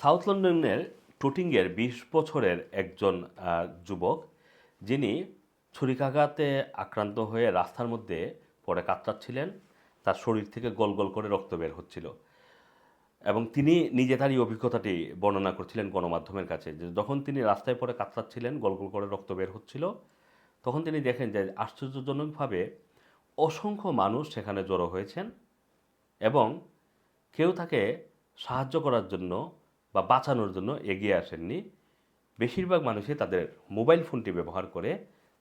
South লন্ডনের টুটিংয়ের বিশ বছরের একজন যুবক, যিনি ছুরিকাঘাতে আক্রান্ত হয়ে রাস্তার মধ্যে পরে কাতরাচ্ছিলেন। তার শরীর থেকে গল গল করে রক্ত বের হচ্ছিল। এবং তিনি নিজে তার এই অভিজ্ঞতাটি বর্ণনা করছিলেন গণমাধ্যমের কাছে যে যখন তিনি রাস্তায় পরে কাতরাচ্ছিলেন, গল গল করে রক্ত বের হচ্ছিল, তখন তিনি দেখেন যে আশ্চর্যজনকভাবে অসংখ্য মানুষ সেখানে জড়ো হয়েছেন এবং কেউ তাকে সাহায্য করার জন্য বা বাঁচানোর জন্য এগিয়ে আসেননি। বেশিরভাগ মানুষই তাদের মোবাইল ফোনটি ব্যবহার করে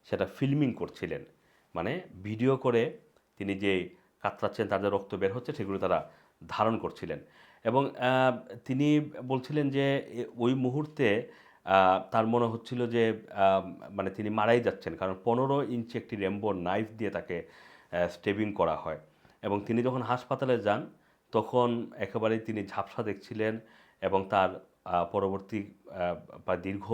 সেটা ফিল্মিং করছিলেন। মানে ভিডিও করে তিনি যে কাতরাচ্ছেন তাদের রক্ত বের হচ্ছে, সেগুলো তারা ধারণ করছিলেন। এবং তিনি বলছিলেন যে ওই মুহূর্তে তার মনে হচ্ছিল যে মানে তিনি মারাই যাচ্ছেন। কারণ পনেরো ইঞ্চি একটি রেম্বো নাইফ দিয়ে তাকে স্টেবিং করা হয়। এবং তিনি যখন হাসপাতালে যান, তখন একেবারেই তিনি ঝাপসা দেখছিলেন এবং তার পরবর্তী বা দীর্ঘ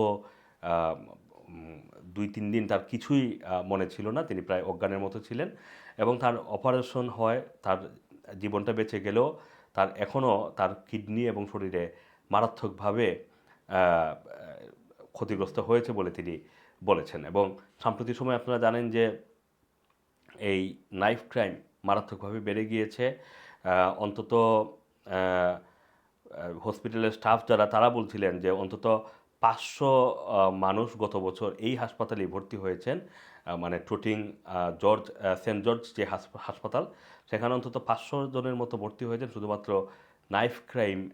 দুই তিন দিন তার কিছুই মনে ছিল না। তিনি প্রায় অজ্ঞানের মতো ছিলেন এবং তার অপারেশন হয়, তার জীবনটা বেঁচে গেলেও তার এখনও তার কিডনি এবং শরীরে মারাত্মকভাবে ক্ষতিগ্রস্ত হয়েছে বলে তিনি বলেছেন। এবং সাম্প্রতিক সময় আপনারা জানেন যে এই নাইফ ক্রাইম মারাত্মকভাবে বেড়ে গিয়েছে। অন্তত হসপিটালের স্টাফ যারা, তারা বলছিলেন যে অন্তত পাঁচশো মানুষ গত বছর এই হাসপাতালে ভর্তি হয়েছেন। মানে টুটিং জর্জ সেন্ট জর্জ যে হাসপ- হাসপাতাল, সেখানে অন্তত পাঁচশো জনের মতো ভর্তি হয়েছেন, শুধুমাত্র নাইফ ক্রাইম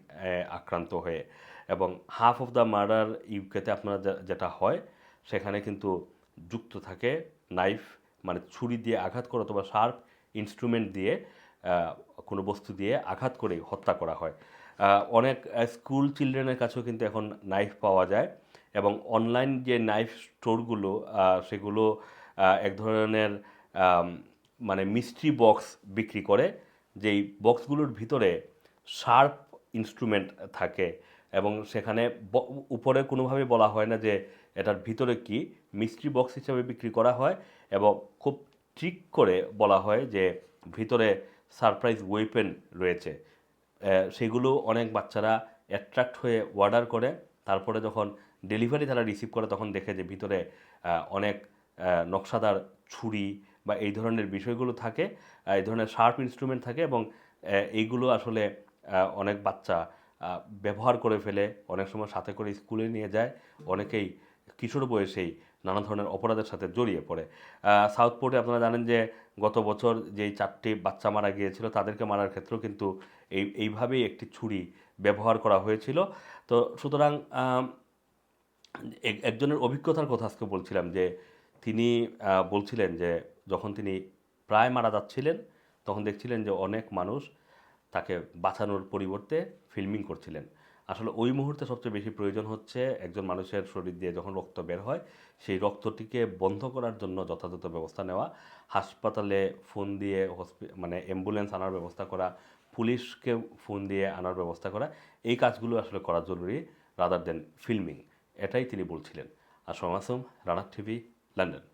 আক্রান্ত হয়ে। এবং হাফ অফ দ্য মার্ডার ইউকেতে আপনারা যেটা হয়, সেখানে কিন্তু যুক্ত থাকে নাইফ মানে ছুরি দিয়ে আঘাত করে অথবা শার্প ইনস্ট্রুমেন্ট দিয়ে কোনো বস্তু দিয়ে আঘাত করে হত্যা করা হয়। অনেক স্কুল চিলড্রেনের কাছেও কিন্তু এখন নাইফ পাওয়া যায় এবং অনলাইন যে নাইফ স্টোরগুলো সেগুলো এক ধরনের মানে মিস্ট্রি বক্স বিক্রি করে, যেই বক্সগুলোর ভিতরে শার্প ইনস্ট্রুমেন্ট থাকে এবং সেখানে উপরে কোনোভাবে বলা হয় না যে এটার ভিতরে কি মিস্ট্রি বক্স হিসেবে বিক্রি করা হয় এবং খুব ট্রিক করে বলা হয় যে ভিতরে সারপ্রাইজ ওয়েপেন রয়েছে। সেগুলো অনেক বাচ্চারা অ্যাট্রাক্ট হয়ে অর্ডার করে। তারপরে যখন ডেলিভারি তারা রিসিভ করে, তখন দেখে যে ভিতরে অনেক নকশাদার ছুরি বা এই ধরনের বিষয়গুলো থাকে এই ধরনের শার্প ইনস্ট্রুমেন্ট থাকে এবং এইগুলো আসলে অনেক বাচ্চা ব্যবহার করে ফেলে, অনেক সময় সাথে করে স্কুলে নিয়ে যায়, অনেকেই কিশোর বয়সেই নানা ধরনের অপরাধের সাথে জড়িয়ে পড়ে। সাউথপোর্টে আপনারা জানেন যে গত বছর যেই চারটি বাচ্চা মারা গিয়েছিল, তাদেরকে মারার ক্ষেত্রেও কিন্তু এই, এইভাবেই একটি ছুরি ব্যবহার করা হয়েছিল। তো সুতরাং এক- একজনের অভিজ্ঞতার কথা আজকে বলছিলাম যে তিনি বলছিলেন যে যখন তিনি প্রায় মারা যাচ্ছিলেন, তখন দেখছিলেন যে অনেক মানুষ তাকে বাঁচানোর পরিবর্তে ফিল্মিং করছিলেন। আসলে ওই মুহূর্তে সবচেয়ে বেশি প্রয়োজন হচ্ছে একজন মানুষের শরীর দিয়ে যখন রক্ত বের হয়, সেই রক্তটিকে বন্ধ করার জন্য যথাযথ ব্যবস্থা নেওয়া, হাসপাতালে ফোন দিয়ে হসপি মানে অ্যাম্বুলেন্স আনার ব্যবস্থা করা, পুলিশকে ফোন দিয়ে আনার ব্যবস্থা করা, এই কাজগুলো আসলে করা জরুরি রাদার দেন ফিল্মিং এটাই তিনি বলছিলেন। আসম আসম রানার টিভি, লন্ডন।